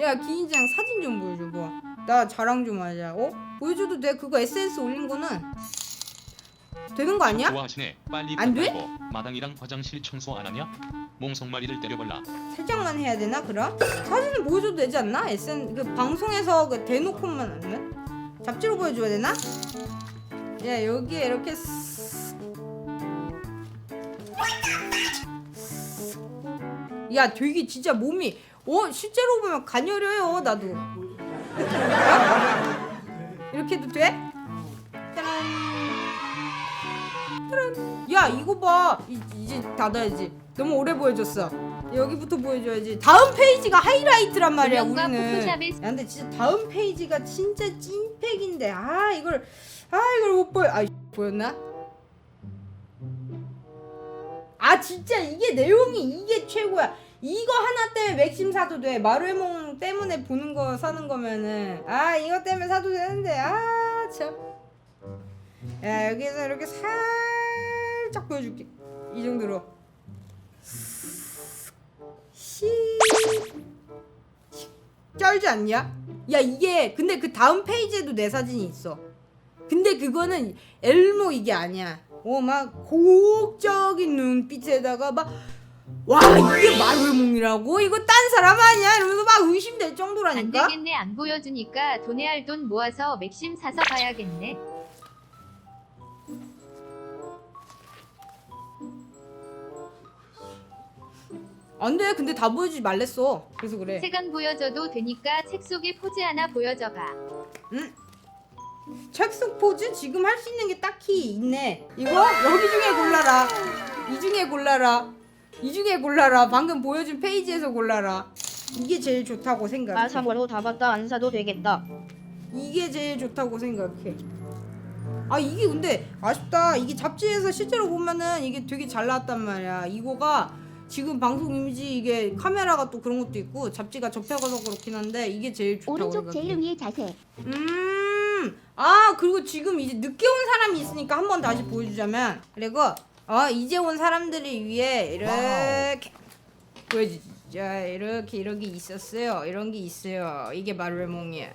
야 기인장 사진 좀 보여줘 봐 나 자랑 좀 하자 어? 보여줘도 돼 그거 SNS 올린 거는 되는 거 아니야? 좋아하시네. 빨리 안 돼? 마당이랑 화장실 청소 안 하냐? 몽송마리를 때려볼라. 살짝만 해야 되나 그럼? 사진은 보여줘도 되지 않나? SN 그 방송에서 그 대놓고만 하면 잡지로 보여줘야 되나? 야 여기에 이렇게 쓱. 야 되게 진짜 몸이 어 실제로 보면 가녀려요 나도. 이렇게 해도 돼? 짜란. 짜란. 야 이거 봐. 이, 이제 닫아야지. 너무 오래 보여줬어. 여기부터 보여줘야지. 다음 페이지가 하이라이트란 말이야 조명과 우리는. 포토샵에 야 근데 진짜 다음 페이지가 진짜 찐팩인데. 아 이걸 아 이걸 못 보여. 아 보였나? 아 진짜 이게 내용이 이게 최고야 이거 하나 때문에 맥심 사도 돼 마루에몽 때문에 보는 거 사는 거면은 아 이거 때문에 사도 되는데 아 참 야 여기서 이렇게 살짝 보여줄게 이 정도로 시 쩔지 않냐? 야 이게 근데 그 다음 페이지에도 내 사진이 있어. 근데 그거는 엘모 이게 아니야. 어 막 고혹적인 눈빛에다가 막 와 이게 마루몽이라고 이거 딴 사람 아니야 이러면서 막 의심될 안 정도라니까. 되겠네 안 보여주니까 돈에 할 돈 모아서 맥심 사서 봐야겠네. 안 돼 근데 다 보여주지 말랬어. 그래서 그래. 색안 보여줘도 되니까 책 속에 포즈 하나 보여줘봐. 책속 포즈 지금 할 수 있는 게 딱히 있네. 이거 여기 중에 골라라. 이 중에 골라라. 이 중에 골라라. 방금 보여준 페이지에서 골라라. 이게 제일 좋다고 생각해. 아 참고로 다 봤다 안 사도 되겠다. 이게 제일 좋다고 생각해. 아 이게 근데 아쉽다. 이게 잡지에서 실제로 보면은 이게 되게 잘 나왔단 말이야. 이거가 지금 방송 이미지 이게 카메라가 또 그런 것도 있고 잡지가 접혀가서 그렇긴 한데 이게 제일 좋다고 오른쪽 생각해. 제일 위에 자세. 음, 아 그리고 지금 이제 늦게 온 사람이 있으니까 한번 다시 보여주자면 그리고 어 이제 온 사람들을 위해 이렇게 보여주지. 자 이렇게 이런 게 있었어요. 이런 게 있어요. 이게 마루레몽이야.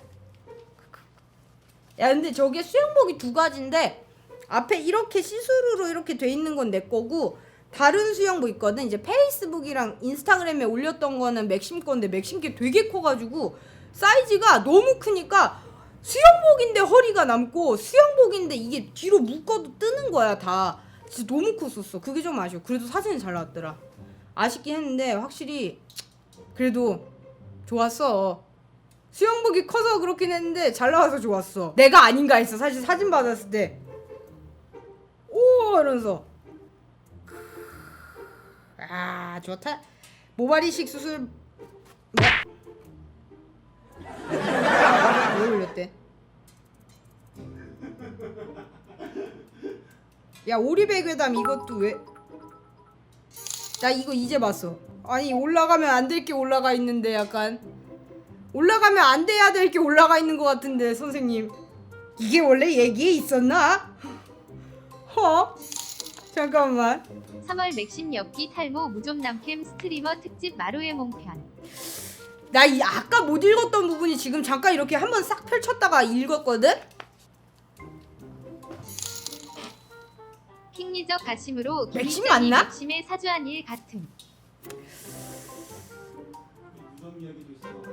야 근데 저게 수영복이 두 가지인데 앞에 이렇게 시스루로 이렇게 돼 있는 건 내 거고 다른 수영복 있거든 이제 페이스북이랑 인스타그램에 올렸던 거는 맥심 건데 맥심 게 되게 커가지고 사이즈가 너무 크니까 수영복인데 허리가 남고 수영복인데 이게 뒤로 묶어도 뜨는 거야 다 진짜 너무 컸었어. 그게 좀 아쉬워. 그래도 사진이 잘 나왔더라. 아쉽긴 했는데 확실히 그래도 좋았어. 수영복이 커서 그렇긴 했는데 잘 나와서 좋았어. 내가 아닌가 했어. 사실 사진 받았을 때 오 이러면서. 아 좋다. 모발이식 수술 야 오리배 괴담 이것도 왜? 나 이거 이제 봤어. 아니 올라가면 안 될 게 올라가 있는데 약간 올라가면 안 돼야 될 게 올라가 있는 것 같은데 선생님 이게 원래 얘기에 있었나? 허? 잠깐만. 3월 맥심 엽기 탈모 무좀남캠 스트리머 특집 마루의 몽편. 나 이 아까 못 읽었던 부분이 지금 잠깐 이렇게 한번 싹 펼쳤다가 읽었거든? 킹리저 가심으로 맥심 김일장이 맞나? 맥심의 사주한 일 같음.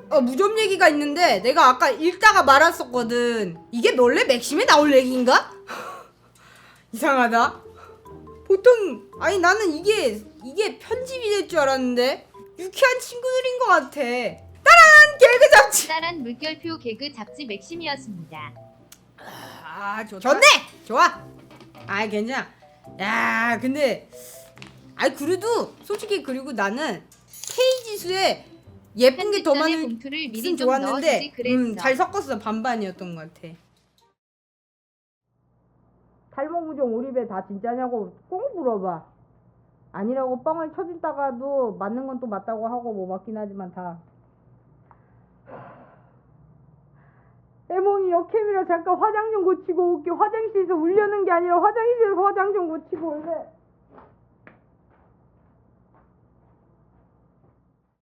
어 무좀 얘기가 있는데 내가 아까 읽다가 말았었거든. 이게 원래? 맥심에 나올 얘기인가? 이상하다. 보통 아니 나는 이게 이게 편집이 될 줄 알았는데 유쾌한 친구들인 것 같아. 따란! 개그 잡지! 따란 물결표 개그 잡지 맥심이었습니다. 아 좋다. 좋네! 좋아! 아 괜찮아 야 근데 아이 그래도 솔직히 그리고 나는 페이지 수에 예쁜 게 더 많은 봉투를 미리 넣어주지 좋았는데 그랬어. 음, 잘 섞었어 반반이었던 것 같아. 탈모무종 오리배 다 진짜냐고 꼭 물어봐. 아니라고 뻥을 쳐주다가도 맞는 건 또 맞다고 하고 뭐 맞긴 하지만 다 애몽이 역캠이라 잠깐 화장 좀 고치고 올게. 화장실에서 울려는 게 아니라 화장실에서 화장 좀 고치고 올래